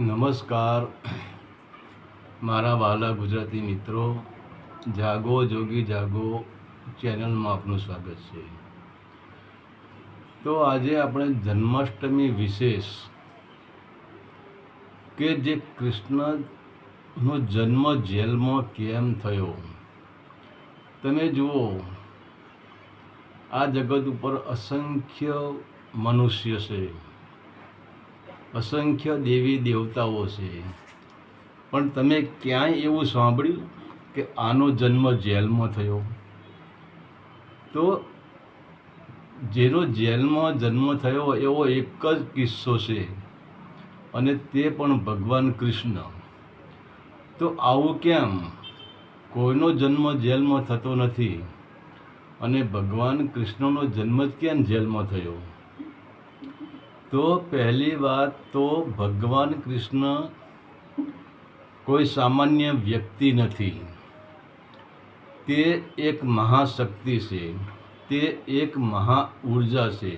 નમસ્કાર. મારા વહાલા ગુજરાતી મિત્રો, જાગો, જોગી જાગો ચેનલમાં આપનું સ્વાગત છે. તો આજે આપણે જન્માષ્ટમી વિશેષ કે જે કૃષ્ણનો જન્મ જેલમાં કેમ થયો? તમે જુઓ, આ જગત ઉપર અસંખ્ય મનુષ્ય છે. અસંખ્ય દેવી દેવતાઓ છે. પણ તમે ક્યાંય એવું સાંભળ્યું કે આનો જન્મ જેલમાં થયો? તો જેનો જેલમાં જન્મ થયો એવો એક જ કિસ્સો છે અને તે પણ ભગવાન કૃષ્ણ. તો આવું કેમ? કોઈનો જન્મ જેલમાં થતો નથી અને ભગવાન કૃષ્ણનો જન્મ જ કેમ જેલમાં થયો? તો પહેલી વાત તો ભગવાન કૃષ્ણ કોઈ સામાન્ય વ્યક્તિ નથી. તે એક મહાશક્તિ છે, તે એક મહા ઊર્જા છે.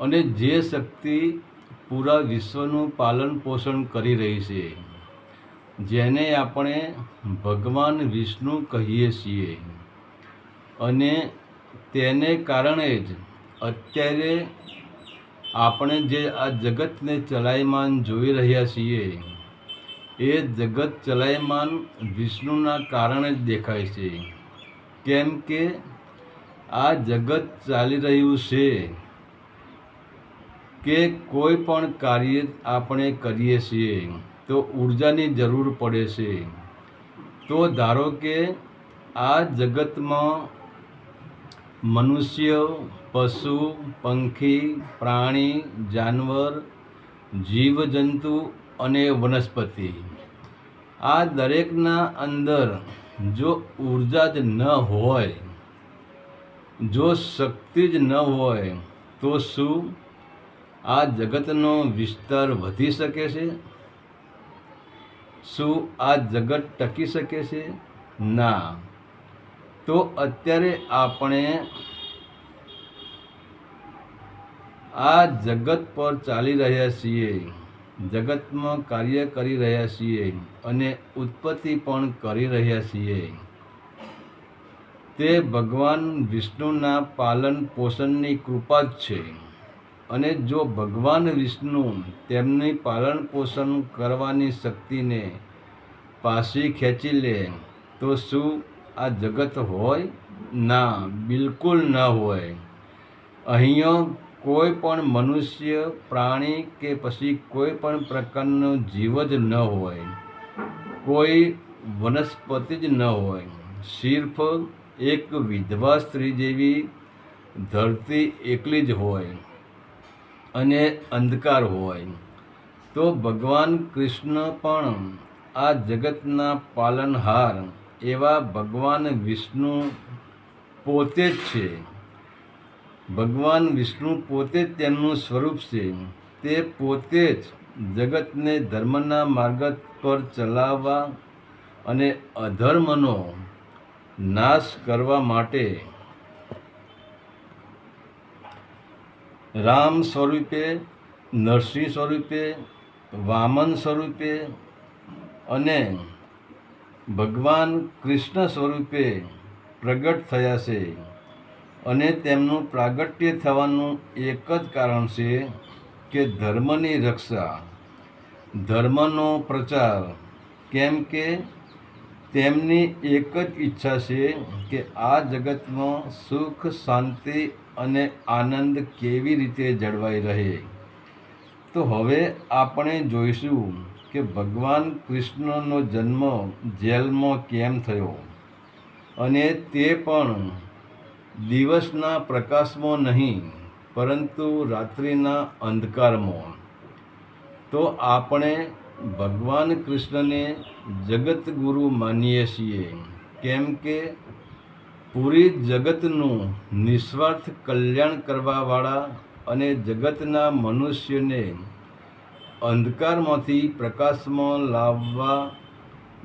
અને જે શક્તિ પૂરા વિશ્વનું પાલન પોષણ કરી રહી છે, જેને આપણે ભગવાન વિષ્ણુ કહીએ છીએ. અને તેને કારણે જ અત્યારે આપણે જે આ જગતને ચલાયમાન જોઈ રહ્યા છીએ, એ જગત ચલાયમાન વિષ્ણુના કારણે જ દેખાય છે. કેમ કે આ જગત ચાલી રહ્યું છે કે કોઈ પણ કાર્ય આપણે કરીએ છીએ તો ઉર્જાની જરૂર પડે છે. તો ધારો કે આ જગતમાં મનુષ્ય, પશુ, પંખી, પ્રાણી, જાનવર, જીવજંતુ અને વનસ્પતિ. આ દરેકના અંદર જો ઊર્જા જ ન હોય, જો શક્તિ જ ન હોય, તો શું આ જગતનો વિસ્તાર વધી શકે છે? શું આ જગત ટકી શકે છે? ના. તો અત્યારે આપણે આ જગત પર ચાલી રહ્યા છીએ. જગતમાં કાર્ય કરી રહ્યા છીએ અને ઉત્પત્તિ પણ કરી રહ્યા છીએ. તે ભગવાન વિષ્ણુના પાલન પોષણની કૃપા જ છે. અને જો ભગવાન વિષ્ણુ તેમની પાલન પોષણ કરવાની શક્તિને પાછી ખેંચી લે, તો શું આ જગત હોય ના, બિલકુલ ન હોય. અહીંયા કોઈ પણ મનુષ્ય, પ્રાણી કે પછી કોઈ પણ પ્રકારનો જીવ જ ન હોય. કોઈ વનસ્પતિ જ ન હોય. સિર્ફ એક વિધવા સ્ત્રી જેવી ધરતી એકલી જ હોય અને અંધકાર હોય. તો ભગવાન કૃષ્ણ પણ આ જગતના પાલનહાર એવા ભગવાન વિષ્ણુ પોતે જ છે. ભગવાન વિષ્ણુ પોતે જ તેમનું સ્વરૂપ છે. તે પોતે જ જગતને ધર્મના માર્ગ પર ચલાવવા અને અધર્મનો નાશ કરવા માટે રામ સ્વરૂપે, નરસિંહ સ્વરૂપે, વામન સ્વરૂપે અને ભગવાન કૃષ્ણ સ્વરૂપે પ્રગટ થયા છે અને તેમનું પ્રાગટ્ય થવાનું એક જ કારણ છે કે ધર્મની રક્ષા, ધર્મનો પ્રચાર, કેમ કે તેમની એક જ ઈચ્છા છે કે આ જગતમાં સુખ, શાંતિ અને આનંદ કેવી રીતે જળવાઈ રહે. તો હવે આપણે જોઈશું કે ભગવાન કૃષ્ણનો જન્મ જેલમાં કેમ થયો? અને તે પણ દિવસના પ્રકાશમાં નહીં, પરંતુ રાત્રિના અંધકારમાં. તો આપણે ભગવાન કૃષ્ણને જગતગુરુ માનીએ છીએ, કેમ કે પૂરી જગતનું નિસ્વાર્થ કલ્યાણ કરવાવાળા અને જગતના મનુષ્યને અંધકારમાંથી પ્રકાશમાં લાવવા,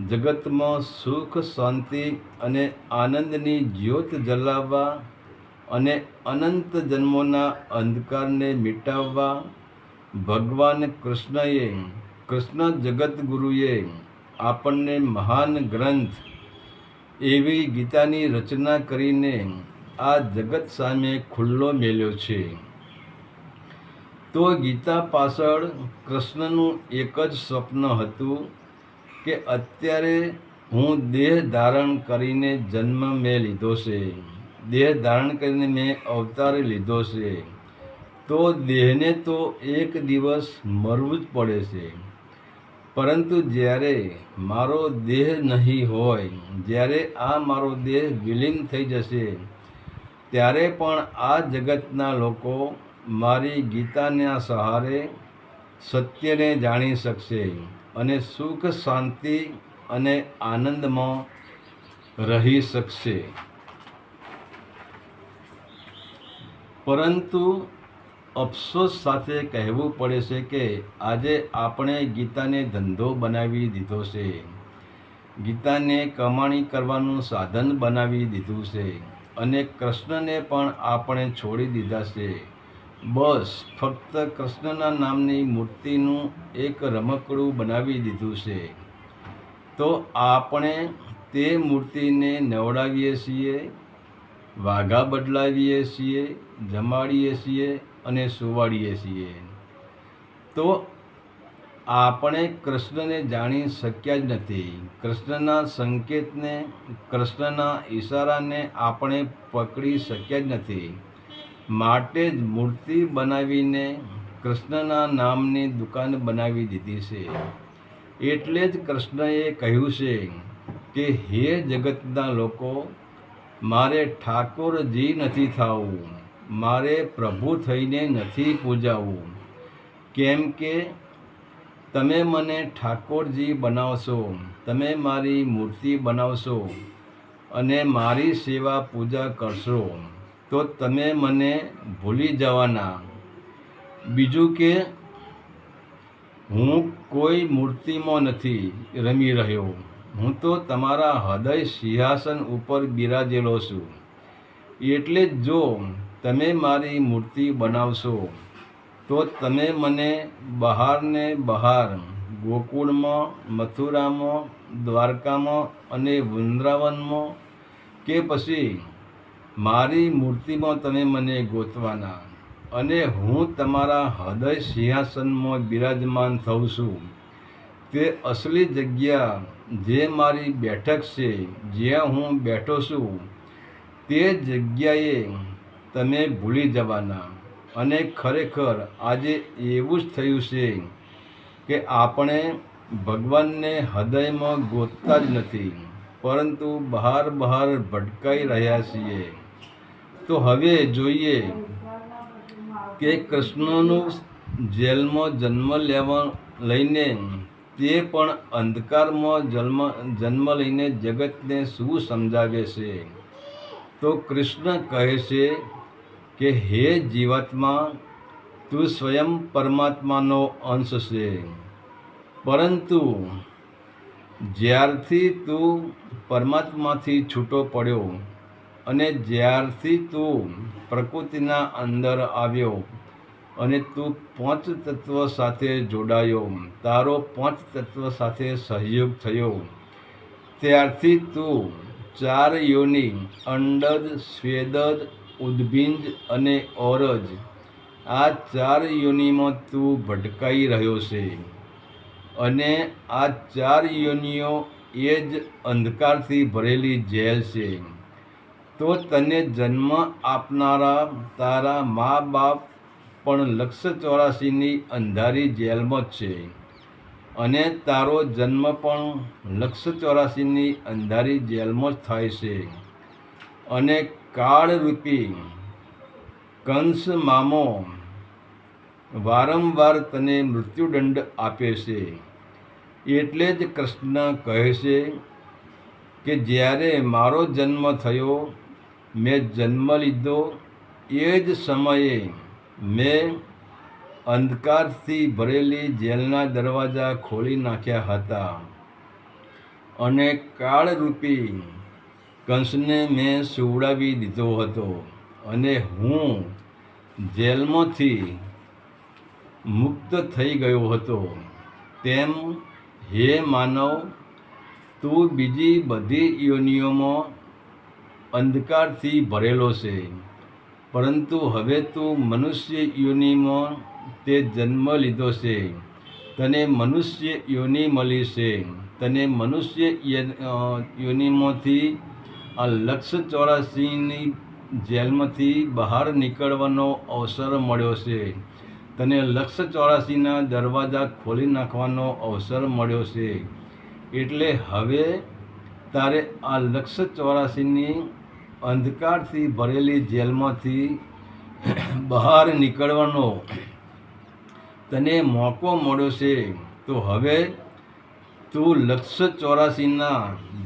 જગતમાં સુખ, શાંતિ અને આનંદની જ્યોત જલાવવા અને અનંત જન્મોના અંધકારને મિટાવવા, ભગવાન કૃષ્ણએ, કૃષ્ણ જગતગુરુએ આપણને મહાન ગ્રંથ એવી ગીતાની રચના કરીને આ જગત સામે ખુલ્લો મેલ્યો છે. તો ગીતા પાછળ કૃષ્ણનું એક જ સ્વપ્ન હતું કે અત્યારે હું દેહ ધારણ કરીને જન્મ મેં લીધો છે. દેહ ધારણ કરીને મેં અવતાર લીધો છે. તો દેહને તો એક દિવસ મરવું જ પડે છે. પરંતુ જ્યારે મારો દેહ નહીં હોય, જ્યારે આ મારો દેહ વિલીન થઈ જશે, ત્યારે પણ આ જગતના લોકો મારી ગીતાના સહારે સત્યને જાણી શકશે અને સુખ, શાંતિ અને આનંદમાં રહી શકશે. પરંતુ અફસોસ સાથે કહેવું પડે છે કે આજે આપણે ગીતાને ધંધો બનાવી દીધો છે. ગીતાને કમાણી કરવાનું સાધન બનાવી દીધું છે અને કૃષ્ણને પણ આપણે છોડી દીધા છે. બસ, ફક્ત કૃષ્ણના નામની મૂર્તિનું એક રમકડું બનાવી દીધું છે. તો આપણે તે મૂર્તિને નવડાવીએ છીએ, વાઘા બદલાવીએ છીએ, જમાડીએ છીએ અને સુવાડીએ છીએ. તો આપણે કૃષ્ણને જાણી શક્યા જ નથી. કૃષ્ણના સંકેતને, કૃષ્ણના ઈશારાને આપણે પકડી શક્યા જ નથી. માટે જ મૂર્તિ બનાવીને કૃષ્ણના નામની દુકાન બનાવી દીધી છે. એટલે જ કૃષ્ણએ કહ્યું છે કે, હે જગતના લોકો, મારે ઠાકોરજી નથી થવું. મારે પ્રભુ થઈને નથી પૂજાવું. કેમ કે તમે મને ઠાકોરજી બનાવશો, તમે મારી મૂર્તિ બનાવશો અને મારી સેવા પૂજા કરશો. તો તમે મને ભૂલી જવાના. બીજું કે, હું કોઈ મૂર્તિમાં નથી રમી રહ્યો. હું તો તમારા હૃદય સિંહાસન ઉપર બિરાજેલો છું. એટલે જ જો તમે મારી મૂર્તિ બનાવશો, તો તમે મને બહારને બહાર, ગોકુળમાં, મથુરામાં, દ્વારકામાં અને વૃંદાવનમાં કે પછી મારી મૂર્તિમાં તમે મને ગોતવાના અને હું તમારા હૃદય સિંહાસનમાં બિરાજમાન થઉં છું. તે અસલી જગ્યા જે મારી બેઠક છે, જ્યાં હું બેઠો છું, તે જગ્યાએ તમે ભૂલી જવાના અને ખરેખર આજે એવું જ થયું છે કે આપણે ભગવાનને હૃદયમાં ગોતતા જ નથી, પરંતુ બહાર બહાર ભટકાઈ રહ્યા છીએ. તો હવે જોઈએ કે કૃષ્ણનું જેલમાં જન્મ લેવા લઈને તે પણ અંધકારમાં જન્મ જન્મ લઈને જગતને શું સમજાવે છે? તો કૃષ્ણ કહે છે કે, હે જીવાત્મા, તું સ્વયં પરમાત્માનો અંશ છે. પરંતુ જ્યારથી તું પરમાત્માથી છૂટો પડ્યો અને જ્યારથી તું પ્રકૃતિના અંદર આવ્યો અને તું પાંચ તત્વ સાથે જોડાયો, તારો પાંચ તત્વ સાથે સહયોગ થયો, ત્યારથી તું ચાર યોની અંડજ સ્વેદજ ઉદ્ભિંજ અને ઓરજ, આ ચાર યોનિમાં તું ભટકાઈ રહ્યો છે. અને આ ચાર યોનિઓ એ જ અંધકારથી ભરેલી જેલ છે. તો તને જન્મ આપનારા તારા મા બાપ પણ લક્ષ ચોરાસીની અંધારી જેલમાં છે. અને તારો જન્મ પણ લક્ષ ચોરાસીની અંધારી જેલમાં જ થાય છે. અને કાળરૂપી કંસ મામો વારંવાર તને મૃત્યુદંડ આપે છે. એટલે જ કૃષ્ણ કહે છે કે જ્યારે મારો જન્મ થયો મેં જન્મ લીધો એ જ સમયે મેં અંધકારથી ભરેલી જેલના દરવાજા ખોલી નાખ્યા હતા. અને કાળરૂપી કંસને મેં સુવડાવી દીધો હતો અને હું જેલમાંથી મુક્ત થઈ ગયો હતો. તેમ, હે માનવ, તું બીજી બધી યોનિઓમાં અંધકારથી ભરેલો છે. પરંતુ હવે તું મનુષ્ય યોનિમાં તે જન્મ લીધો છે. તને મનુષ્ય યોનિ મળી છે. તને મનુષ્ય યોનિમાંથી આ લક્ષ ચોરાસીની જેલમાંથી બહાર નીકળવાનો અવસર મળ્યો છે. તને લક્ષ ચોરાસીના દરવાજા ખોલી નાખવાનો અવસર મળ્યો છે. એટલે હવે તારે આ લક્ષ ચોરાસીની અંધકારથી ભરેલી જેલમાંથી બહાર નીકળવાનો તને મોકો મળ્યો છે, તો હવે તું લક્ષ ચોરાસીના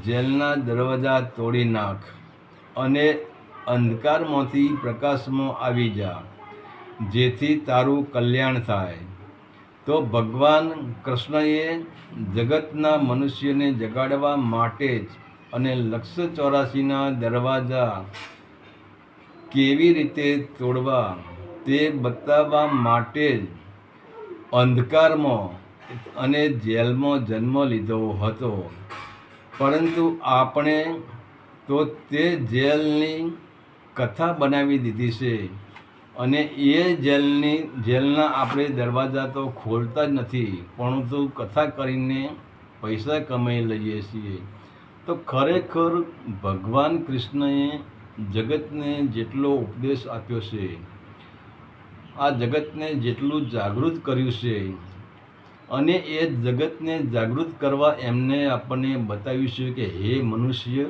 જેલના દરવાજા તોડી નાખ અને અંધકારમાંથી પ્રકાશમાં આવી જા, જેથી તારું કલ્યાણ થાય. તો ભગવાન કૃષ્ણએ જગતના મનુષ્યને જગાડવા માટે જ અને લક્ષ ચોરાસીના દરવાજા કેવી રીતે તોડવા તે બતાવવા માટે જ અંધકારમાં અને જેલમાં જન્મ લીધો હતો. પરંતુ આપણે તો તે જેલની કથા બનાવી દીધી છે અને એ જેલની, જેલના આપણે દરવાજા તો ખોલતા જ નથી, પરંતુ કથા કરીને પૈસા કમાઈ લઈએ છીએ. તો ખરેખર ભગવાન કૃષ્ણએ જગતને જેટલો ઉપદેશ આપ્યો છે, આ જગતને જેટલું જાગૃત કર્યું છે અને એ જગતને જાગૃત કરવા એમને આપણને બતાવ્યું છે કે હે મનુષ્ય,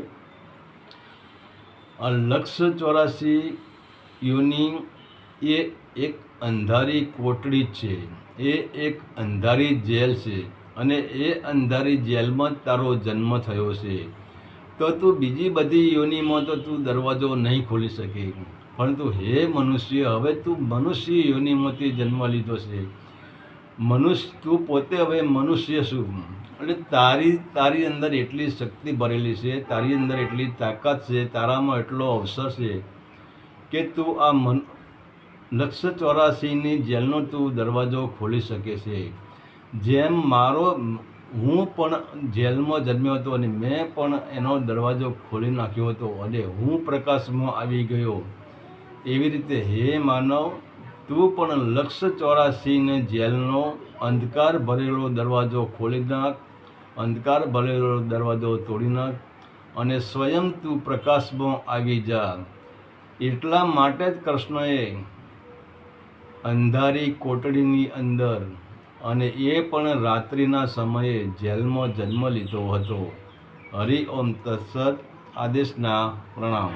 આ લક્ષ ચોરાસી યોની એ એક અંધારી કોટડી છે, એ એક અંધારી જેલ છે. અને એ અંધારી જેલમાં જ તારો જન્મ થયો છે. તો તું બીજી બધી યોનિમાં તો તું દરવાજો નહીં ખોલી શકે. પરંતુ હે મનુષ્ય, હવે તું મનુષ્ય યોનિમાંથી જન્મ લીધો છે. મનુષ્ય, તું પોતે હવે મનુષ્ય શું એટલે તારી તારી અંદર એટલી શક્તિ ભરેલી છે, તારી અંદર એટલી તાકાત છે, તારામાં એટલો અવસર છે કે તું આ મન લક્ષ ચોરાસીની જેલનો તું દરવાજો ખોલી શકે છે. જેમ મારો, હું પણ જેલમાં જન્મ્યો હતો અને મેં પણ એનો દરવાજો ખોલી નાખ્યો હતો અને હું પ્રકાશમાં આવી ગયો. એવી રીતે, હે માનવ, તું પણ લક્ષ ચોરાસીને જેલનો અંધકાર ભરેલો દરવાજો ખોલી નાખ, અંધકાર ભરેલો દરવાજો તોડી નાખ અને સ્વયં તું પ્રકાશમાં આવી જા. એટલા માટે જ કૃષ્ણએ અંધારી કોટડીની અંદર અને એ પણ રાત્રિના સમયે જેલમાં જન્મ લીધો હતો. હરિ ઓમ તત્સત આદેશના પ્રણામ.